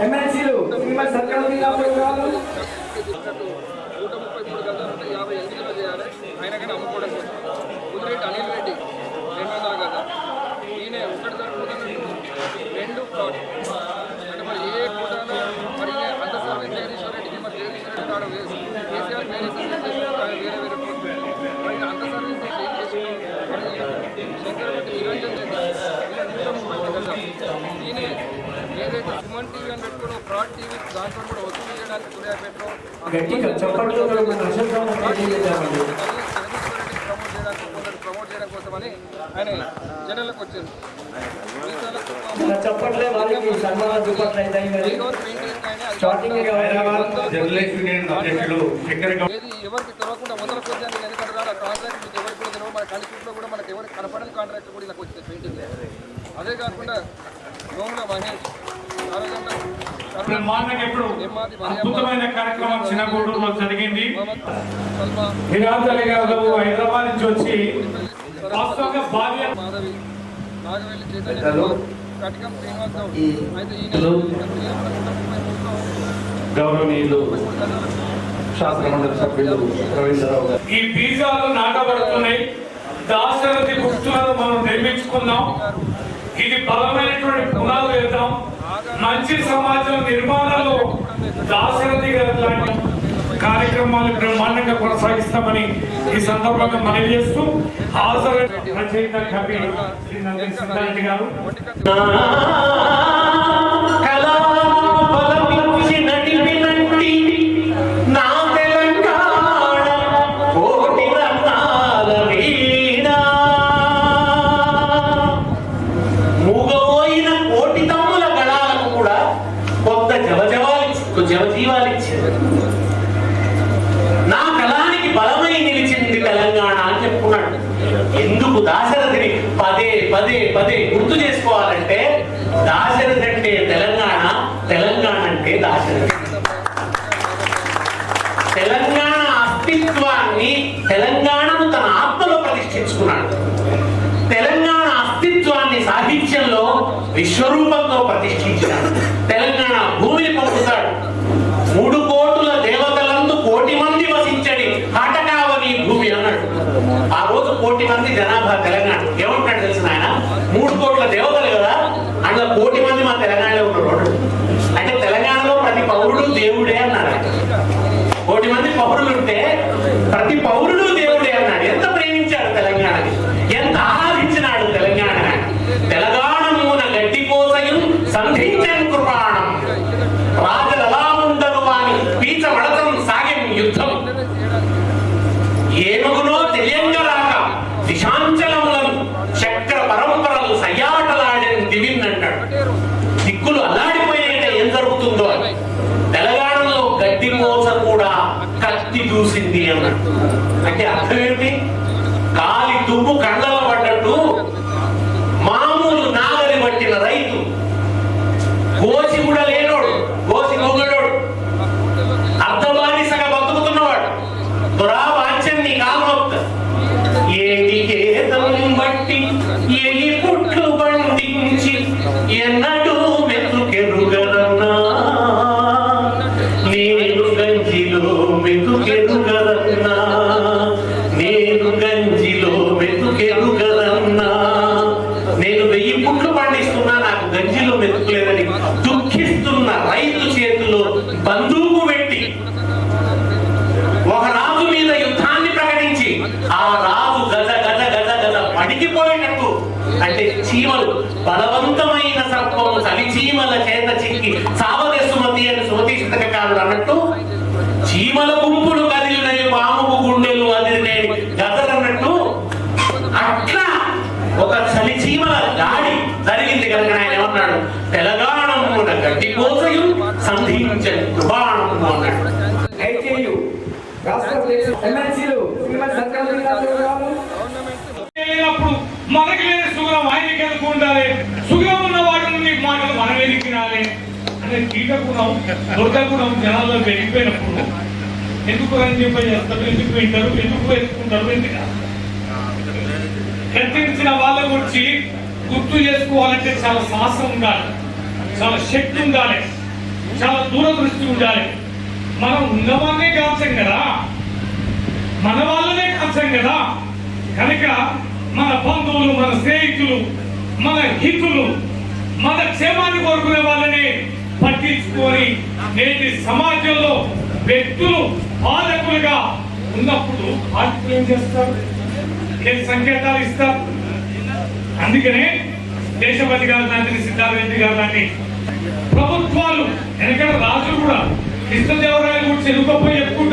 ఎమ్మెల్సీలు శ్రీమతి సత్యవతి రామరావు నూట ముప్పై మూడు గజాలు యాభై ఎనిమిదిలో చేయాలి ఆయన కానీ అమ్ముకోవడం కుదిరెడ్డి అనిల్ రెడ్డి రెండు వందల గజాలు ఈయన ఒకటి రెండు ప్లాట్ అంటే మరి ఏ కూడాను మరి అంత జగదీశ్వర రెడ్డికి మరి జగదీశ్వర రెడ్డి కాడ వేసి కేసీఆర్ వేరే సర్వీస్ వేరే వేరే మరి అంత సర్వీస్ ఏం రెడ్డి నూట ముప్పై మూడు ఈయన ఏదైతే సుమన్ టీవీ అని పెట్టుకుని ఫ్రాడ్ టీవీ దాంట్లో కూడా వసూలు చేయడానికి తెలియజేద్దామండి ప్రమోట్ చేయడానికి కొందరు ప్రమోట్ చేయడం కోసమని ఆయన జనాలకు గౌడ్ ఏది ఎవరికి తెలియకుండా వందల అని ఎందుకంటే రాదు కాంట్రాక్ట్ మీకు ఎవరికి కూడా తెలియదు మన కనిపించలో కూడా మనకి ఎవరికి కనపడని కాంట్రాక్ట్ కూడా ఇలా వచ్చింది పెయింటింగ్ అదే కాకుండా గోముల మహేష్ బ్రహ్మాండంగా ఇప్పుడు అద్భుతమైన కార్యక్రమం చిన్నగూడూరులో జరిగింది. గారు హైదరాబాద్ నుంచి వచ్చి వాస్తవంగా భార్య గౌరవనీయులు శాసనమండలి సభ్యులు రవీంద్రరావు గారు. ఈ బీజాలు నాటబడుతున్నాయి. దాశరథి గుర్తులను మనం నిర్మించుకుందాం. ఇది బలమైనటువంటి పునాలు వేద్దాం. మంచి సమాజం నిర్మాణంలో దాశరథి గారి లాంటి కార్యక్రమాలు బ్రహ్మాండంగా కొనసాగిస్తామని ఈ సందర్భంగా మనవి చేస్తూ హాజరైన రచయిత కవి శ్రీ గారు. ఎందుకు దాశరథిని పదే పదే పదే గుర్తు చేసుకోవాలంటే దాశరథి అంటే తెలంగాణ తెలంగాణ అంటే దాశరథి. తెలంగాణ అస్తిత్వాన్ని తెలంగాణను తన ఆత్మలో ప్రతిష్ఠించుకున్నాడు. తెలంగాణ అస్తిత్వాన్ని సాహిత్యంలో విశ్వరూపంతో ప్రతిష్ఠించినాడు ఎంత ఆరాధించినాడు తెలంగాణ తెలంగాణ మూన గడ్డి కోసయం సంధించని కృపాణం. రాజలలా ఉండదు వాని పీచ మడతం సాగం యుద్ధం. ఏమగునో తెలియంగా రాక దిశాంచలములను చక్ర పరంపరలు సయ్యాటలాడని దివిన్ అంటాడు. దిక్కులు అల్లాడిపోయాక ఏం జరుగుతుందో అని. తెలంగాణలో గడ్డి మోస కూడా కత్తి చూసింది అన్నట్టు అంటే అర్థం ఏమిటి కాలి దుమ్ము కండల పడ్డట్టు బలవంతమైన సర్పము చలిచీమల చేత చిక్కి సావదే సుమతి అని సుమతి శతకారుడు అన్నట్టు చీమల గుంపులు కదిలినవి పాముకు గుండెలు అదిరినేవి గదలన్నట్టు అట్లా ఒక చలిచీమల దాడి జరిగింది కనుక ఆయన ఏమన్నాడు? తెలంగాణ గట్టి కోసయు సంధించని కృపాణము అన్నాడు. ఐకేయు రాష్ట్ర ఎమ్మెల్సీలు శ్రీమతి సత్యవతి గుణం జనాల్లో పెరిగిపోయినప్పుడు ఎందుకు అని చేస్తారు ఎందుకు వింటారు? ఎందుకు వేసుకుంటారు ఎందుకు? కత్తిరించిన వాళ్ళ గురించి గుర్తు చేసుకోవాలంటే చాలా సాహసం ఉండాలి. చాలా శక్తి ఉండాలి. చాలా దూరదృష్టి ఉండాలి. మనం ఉన్నవాళ్ళనే కాల్చాం కదా. మన వాళ్ళనే కాల్చాం కదా. కనుక మన బంధువులు మన స్నేహితులు మన హితులు మన క్షేమాన్ని కోరుకునే వాళ్ళని పట్టించుకొని నేటి సమాజంలో వ్యక్తులు బాధకులుగా ఉన్నప్పుడు పార్టీలు ఏం చేస్తారు? ఏ సంకేతాలు ఇస్తారు? అందుకనే దేశపతి గారు దాన్ని సిద్ధారెడ్డి గారు దాన్ని ప్రభుత్వాలు ఎందుకంటే రాజులు కూడా కృష్ణదేవరాయలు కూడా చెరుకపోయి ఎక్కువ